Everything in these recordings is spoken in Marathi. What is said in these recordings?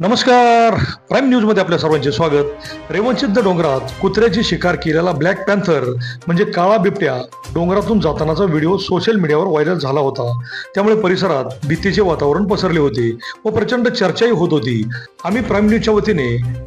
नमस्कार. प्राईम न्यूजमध्ये आपल्या सर्वांचे स्वागत. रेवणसिद्ध डोंगरात कुत्र्याची शिकार केलेला ब्लॅक पॅन्थर म्हणजे काळा बिबट्या डोंगरातून जातानाचा व्हिडिओ सोशल मीडियावर व्हायरल झाला होता. त्यामुळे परिसरात भीतीचे वातावरण पसरले होते व प्रचंड चर्चाही होत होती. आम्ही प्राईम न्यूजच्या वतीने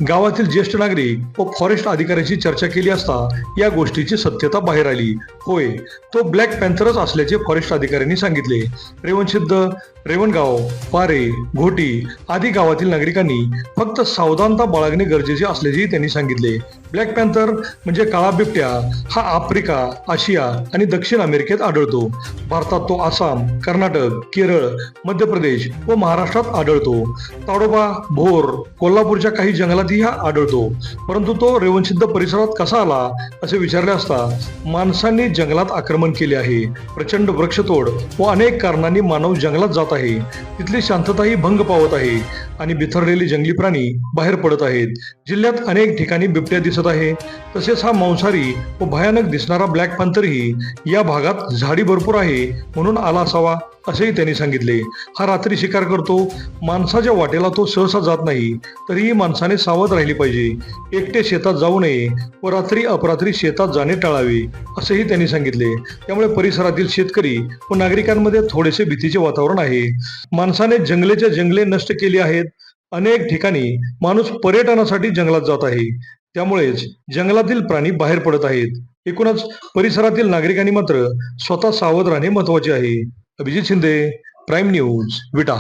गावातील ज्येष्ठ नागरिक व फॉरेस्ट अधिकाऱ्यांशी चर्चा केली असता या गोष्टीची सत्यता बाहेर आली. होय तो ब्लॅक पॅन्थरच असल्याचे फॉरेस्ट अधिकाऱ्यांनी सांगितले. रेवणसिद्ध रेवणगाव पारे घोटी आदी गावातील नागरिक नागरिकांनी फक्त सावधानता बाळगणे गरजेचे असल्याचेही त्यांनी सांगितले. ब्लॅक पॅन्थर म्हणजे काळा बिबट्या हा आफ्रिका आशिया आणि दक्षिण अमेरिकेत आढळतो. भारतात तो आसाम कर्नाटक केरळ मध्य प्रदेश व महाराष्ट्रात आढळतो. ताडोबा भोर कोल्हापूरच्या काही जंगलातही हा आढळतो. परंतु तो रेवणसिद्ध परिसरात कसा आला असे विचारले असता माणसांनी जंगलात आक्रमण केले आहे. प्रचंड वृक्षतोड व अनेक कारणांनी मानव जंगलात जात आहे. तिथली शांतताही भंग पावत आहे आणि बिथरलेले जंगली प्राणी बाहेर पडत आहेत. जिल्ह्यात अनेक ठिकाणी बिबट्या दिसत आहे. तसेच हा मांसाहारी व भयानक दिसणारा ब्लॅक पॅन्थरही या भागात झाडी भरपूर आहे म्हणून आला असावा असेही त्यांनी सांगितले. हा रात्री शिकार करतो. माणसाच्या वाटेला तो सहसा जात नाही. तरीही माणसाने सावध राहिली पाहिजे. एकटे शेतात जाऊ नये व रात्री अपरात्री शेतात जाणे टाळावे असेही त्यांनी सांगितले. त्यामुळे परिसरातील शेतकरी व नागरिकांमध्ये थोडेसे भीतीचे वातावरण आहे. माणसाने जंगलेच्या जंगले नष्ट केली आहेत. अनेक ठिकाणी माणूस पर्यटनासाठी जंगलात जात आहे. त्यामुळेच जंगलातील प्राणी बाहेर पडत आहेत. एकूणच परिसरातील नागरिकांनी मात्र स्वतः सावध राहणे महत्त्वाचे आहे. Abhijit Shinde prime news Vita.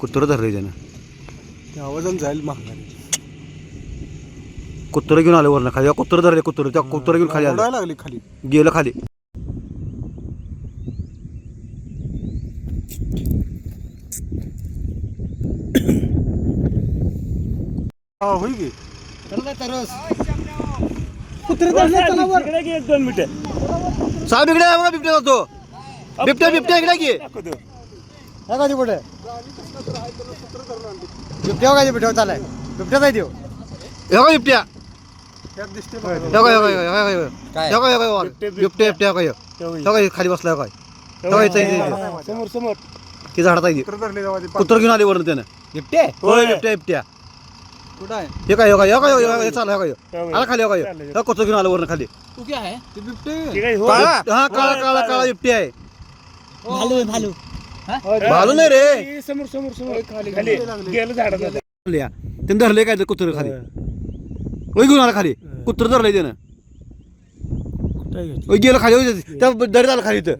कुत्र धरले त्यानं. ते आवाजानं जाईल कुत्र घेऊन आले वरनं. खाली कुत्र धरले कुत्र त्या कुत्र घेऊन खाली आलं. लागली खाली. गेलं खाली. हा होई गे सहा बिबट्या आहे बघा बिबट्या जातो. बिबट्या बिबट्या इकडे की कधी कुठे बिबट्या बिबट्या चालाय बिबट्या काय देऊ. हे बघा बिबट्या. त्यात दिसते हे बघा हे बघा, हे बघा, हे बघा. काय? हे बघा, हे बघा, हे बघा. बिबट्या बिबट्या हे बघा, हे. हे बघा, हे खाली बसला बघा. बघा, इथं, इथं, इथं. समोर समोर. की झाडात आहे कुत्र घेऊन आले वरनं त्यानं. बिबटे होय. बिबट्या बिबट्या. कुठं आहे? हे काय हे बघा, हे हे हे हे हे. आला खाली हे हे. हे कुत्र घेऊन आलं वरनं खाली? तू काय आहे? ते बिबटे. काळा हा काळा काळा काळा बिबट्या आहे. भालू भालू. भालू नाही रे. समोर समोर समोर. खाली खाली. गेलं झाडात धरल्या. त्यानं धरले काय ते कुत्र खाली? ओय घेऊन आला खाली. कुत्र धरलंय त्यानं. ओय गेलं खाली ओय, त्या दरीत आलं खाली इथं.